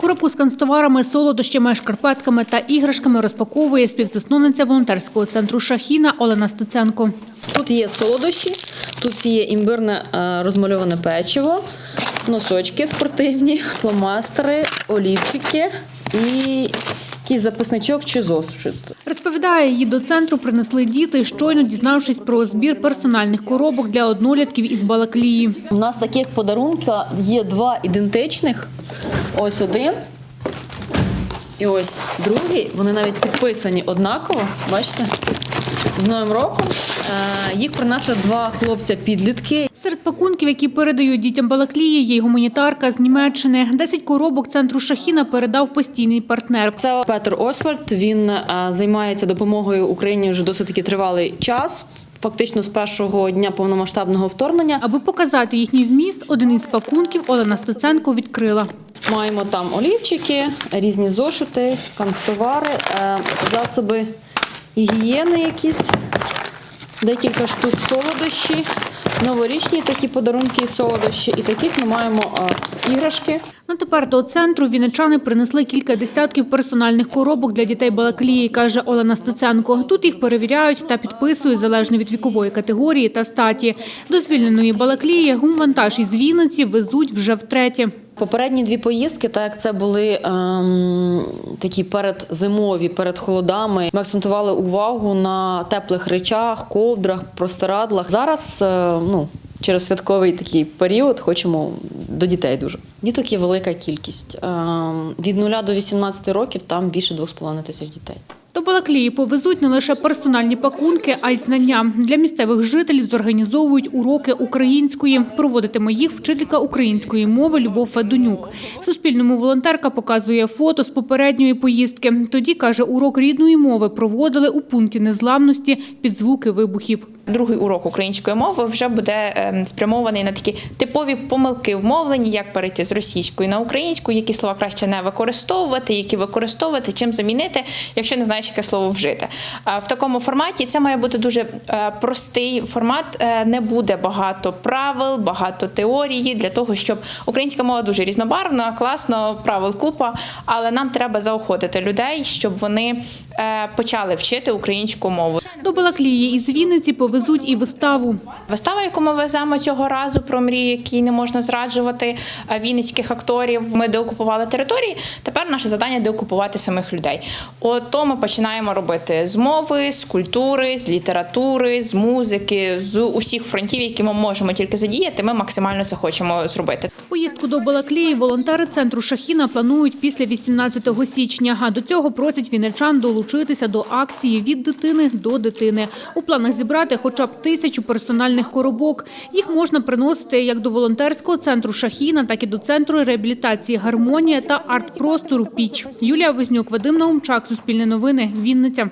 Коробку з канцтоварами, солодощами, шкарпетками та іграшками розпаковує співзасновниця волонтерського центру Шахіна Олена Стеценко. Тут є солодощі, тут є імбирне е, розмальоване печиво, носочки спортивні, фломастери, олівчики і якийсь записничок чи зошит. Розповідає, її до центру принесли діти, щойно дізнавшись про збір персональних коробок для однолітків із Балаклії. У нас таких подарунків є два ідентичних. Ось один. І ось другий. Вони навіть підписані однаково. Бачите? З Новим роком. Е, Їх принесли два хлопця-підлітки. Серед пакунків, які передають дітям Балаклії, є й гуманітарка з Німеччини. Десять коробок центру Шахіна передав постійний партнер. Це Петр Освальд. Він е, займається допомогою Україні вже досить таки тривалий час. Фактично з першого дня повномасштабного вторгнення Аби показати їхній вміст, один із пакунків Олена Стеценко відкрила. маємо там олівчики, різні зошити, канцтовари, е, засоби гігієни якісь, декілька штук солодощі, новорічні такі подарунки і солодощі. І таких ми маємо е, іграшки. Ну тепер до центру вінничани принесли кілька десятків персональних коробок для дітей Балаклії, каже Олена Стеценко. Тут їх перевіряють та підписують залежно від вікової категорії та статі. До звільненої Балаклії гумвантаж із Вінниці везуть вже втретє. Попередні дві поїздки, так як це були ем, такі передзимові, перед холодами. Ми акцентували увагу на теплих речах, ковдрах, простирадлах. Зараз е, ну, через святковий такий період хочемо до дітей дуже. Діток є велика кількість. Ем, від 0 до 18 років там більше 2,5 тисяч дітей. До Балаклії повезуть не лише персональні пакунки, а й знання. Для місцевих жителів зорганізовують уроки української. Проводитиме їх вчителька української мови Любов Федонюк. Суспільному волонтерка показує фото з попередньої поїздки. Тоді, каже, урок рідної мови проводили у пункті незламності під звуки вибухів. Другий урок української мови вже буде ем, спрямований на такі типові помилки в мовленні, як перейти з російської на українську, які слова краще не використовувати, які використовувати, чим замінити, якщо не знаєш, яке слово вжити. В такому форматі це має бути дуже е, простий формат. Е, Не буде багато правил, багато теорії для того, щоб українська мова дуже різнобарвна, класно, правил купа, але нам треба заохотити людей, щоб вони е, почали вчити українську мову. До Балаклії із Вінниці повезуть і виставу. Вистава, яку ми веземо цього разу про мрію, якій не можна зраджувати е, вінницьких акторів. Ми деокупували території. Тепер наше завдання деокупувати самих людей. От то ми починаємо робити з мови, з культури, з літератури, з музики, з усіх фронтів, які ми можемо тільки задіяти. Ми максимально це хочемо зробити. Поїздку до Балаклії волонтери центру Шахіна планують після 18 січня. А до цього просять вінничан долучитися до акції від дитини до дитини. У планах зібрати хоча б тисячу персональних коробок. Їх можна приносити як до волонтерського центру Шахіна, так і до центру реабілітації Гармонія та арт-простору Піч. Юлія Вознюк, Вадим Наумчак, Суспільне новини, Вінниця.